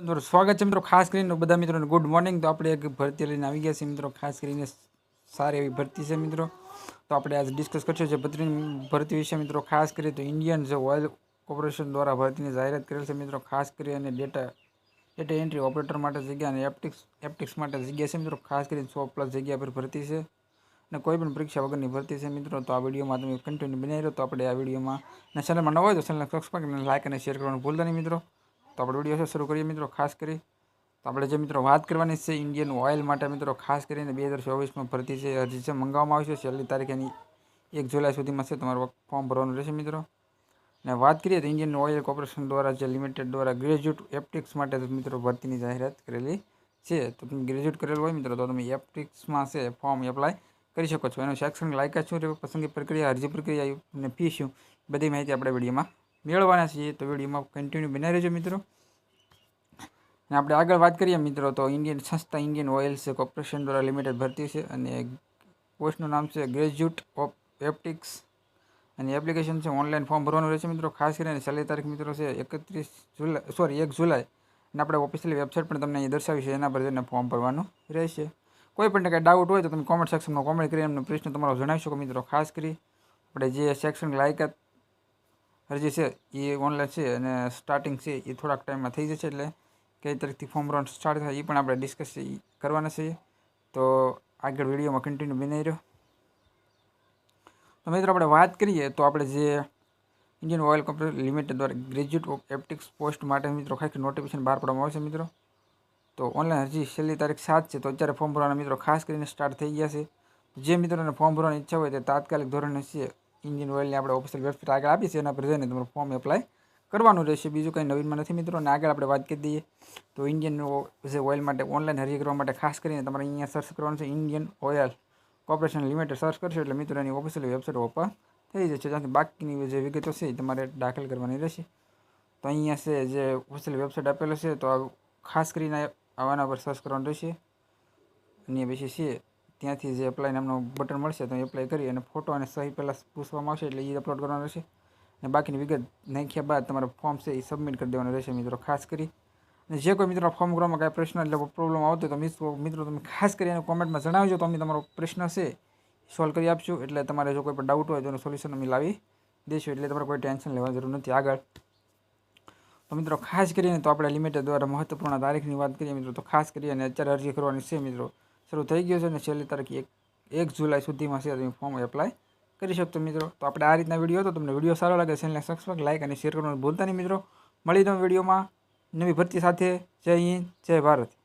મિત્રો, સ્વાગત છે મિત્રો ખાસ કરીને બધા મિત્રોને. ગુડ મોર્નિંગ તો આપણે એક ભરતી લઈને આવી ગયા છીએ મિત્રો. ખાસ કરીને સારી એવી ભરતી છે મિત્રો. તો આપણે આજે ડિસ્કસ કરશું જે ભરતી ભરતી વિશે મિત્રો. ખાસ કરી તો ઇન્ડિયન જે ઓઇલ કોર્પોરેશન દ્વારા ભરતીની જાહેરાત કરેલ છે મિત્રો. ખાસ કરી અને ડેટા ડેટા એન્ટ્રી ઓપરેટર માટે જગ્યા અને એપ્ટિક્સ એપ્ટિક્સ માટે જગ્યા છે મિત્રો. ખાસ કરીને સો પ્લસ જગ્યા પર ભરતી છે. અને કોઈ પણ પરીક્ષા વગરની ભરતી છે મિત્રો. તો આ વિડીયોમાં તમે કન્ટિન્યુ બનાવી રહ્યો તો આપણે આ વિડીયોમાં અને ચેનલમાં ન હોય તો ચેનલને સબસ્ક્રાઈબ લાઇક અને શેર કરવાનું ભૂલતા નહીં મિત્રો. તો આપણે વીડિયો શરૂ કરીએ મિત્રો, ખાસ કરી. તો આપણે જે મિત્રો વાત કરવાની છે ઇન્ડિયન ઓઇલ માટે મિત્રો, ખાસ કરીને બે હજાર ચોવીસમાં ભરતી છે અરજી છે મંગાવવામાં આવી છે, છેલ્લી તારીખ એની એક જુલાઈ સુધીમાં છે, તમારું ફોર્મ ભરવાનું રહેશે મિત્રો. અને વાત કરીએ તો ઇન્ડિયન ઓઇલ કોર્પોરેશન દ્વારા જે લિમિટેડ દ્વારા ગ્રેજ્યુએટ એપ્ટિક્સ માટે મિત્રો ભરતીની જાહેરાત કરેલી છે. તો તમે ગ્રેજ્યુએટ કરેલું હોય મિત્રો, તો તમે એપ્ટિક્સમાં છે ફોર્મ એપ્લાય કરી શકો છો. એનું શૈક્ષણિક લાયકાત શું પસંદગી પ્રક્રિયા, અરજી પ્રક્રિયા, અને ફી શું, બધી માહિતી આપણે વિડીયોમાં મેળવવાના છીએ તો વિડીયોમાં કન્ટિન્યુ બનાવી રહેજો મિત્રો. અને આપણે આગળ વાત કરીએ મિત્રો તો ઇન્ડિયન સંસ્થા ઇન્ડિયન ઓઇલ્સ કોર્પોરેશન દ્વારા લિમિટેડ ભરતી છે અને પોસ્ટનું નામ છે ગ્રેજ્યુએટ ઓફ એપ્ટિક્સ અને એપ્લિકેશન છે ઓનલાઈન ફોર્મ ભરવાનું રહેશે મિત્રો. ખાસ કરીને છેલ્લી તારીખ મિત્રો છે એકત્રીસ જુલાઈ સોરી એક જુલાઈ. અને આપણે ઓફિશિયલ વેબસાઇટ પણ તમને અહીં દર્શાવી છે, એના પર જઈને ફોર્મ ભરવાનું રહેશે. કોઈ પણ કંઈ ડાઉટ હોય તો તમે કોમેન્ટ સેક્શનમાં કોમેન્ટ કરી એમનો પ્રશ્ન તમારો જણાવી શકો મિત્રો. ખાસ કરી, આપણે જે સેક્શન લાયકાત અરજી છે, એ ઓનલાઈન છે અને સ્ટાર્ટિંગ છે, એ થોડાક ટાઈમમાં થઈ જશે એટલે કઈ તારીખથી ફોર્મ ભરવાનું સ્ટાર્ટ થાય, એ પણ આપણે ડિસ્કસ કરવાના છીએ તો આગળ વિડીયોમાં કન્ટિન્યુ બનાવી રહ્યો. તો મિત્રો, આપણે વાત કરીએ તો આપણે જે ઇન્ડિયન ઓઇલ કંપની લિમિટેડ દ્વારા ગ્રેજ્યુએટ ઓફ એપ્ટિક્સ પોસ્ટ માટે મિત્રો, ખાસ નોટિફિકેશન બહાર પાડવામાં આવશે મિત્રો. તો ઓનલાઈન હજી છેલ્લી તારીખ સાત છે, તો અત્યારે ફોર્મ ભરવાના મિત્રો ખાસ કરીને સ્ટાર્ટ થઈ ગયા છે. જે મિત્રોને ફોર્મ ભરવાની ઈચ્છા હોય તે તાત્કાલિક ધોરણે છે ઇન્ડિયન ઓઇલની આપણે ઓફિશિયલ વેબસાઇટ આગળ આપી છે એના પર જઈને તમારું ફોર્મ એપ્લાય કરવાનું રહેશે. બીજું કંઈ નવીનમાં નથી મિત્રો અને આગળ આપણે વાત કરી દઈએ. તો ઇન્ડિયન જે ઓઇલ માટે ઓનલાઈન અરજી કરવા માટે ખાસ કરીને તમારે અહીંયા સર્ચ કરવાનું છે Indian oil corporation limited search કરશો એટલે મિત્રો એની ઓફિશિયલ વેબસાઇટ ઓપન થઈ જશે. ત્યાંથી બાકીની જે વિગતો છે એ તમારે દાખલ કરવાની રહેશે. તો અહીંયા છે જે ઓફિશિયલ વેબસાઇટ આપેલો છે, તો ખાસ કરીને આવાના પર સર્ચ કરવાનું રહેશે. અને પછી છે ત્યાંથી જે એપ્લાય નામનું બટન મળશે તો એપ્લાય કરી અને ફોટો અને સહી પહેલાં પૂછવામાં આવશે એટલે એ અપલોડ કરવાનું રહેશે. અને બાકીની વિગત નાખ્યા બાદ તમારે ફોર્મ છે એ સબમિટ કરી દેવાનું રહેશે મિત્રો, ખાસ કરી. અને જે કોઈ મિત્રો ફોર્મ કરવામાં કાંઈ પ્રશ્ન એટલે પ્રોબ્લેમ આવતો તો મિત્રો મિત્રો તમે ખાસ કરીને કોમેન્ટમાં જણાવજો, તો અમે તમારો પ્રશ્ન છે સોલ્વ કરી આપશું એટલે તમારે જો કોઈ પણ ડાઉટ હોય તો એનું સોલ્યુશન અમે લાવી દઈશું. એટલે તમારે કોઈ ટેન્શન લેવાની જરૂર નથી. આગળ. તો મિત્રો, ખાસ કરીને તો આપણે લિમિટેડ દ્વારા મહત્વપૂર્ણ તારીખની વાત કરીએ મિત્રો, તો ખાસ કરીને અત્યારે અરજી કરવાની છે મિત્રો. શરૂ થઈ ગયો છે અને છેલ્લી તારીખ એક એક જુલાઈ સુધીમાં છે તમે ફોર્મ એપ્લાય કરી શકતો મિત્રો. તો આપણે આ રીતના વીડિયો તો તમને વીડિયો સારો લાગે ચેનલને સબસ્ક્રાઈબ લાઇક અને શેર કરવાનું ભૂલતા નહીં મિત્રો. મળી તમે વિડીયોમાં નવી ભરતી સાથે. જય હિન્દ, જય ભારત.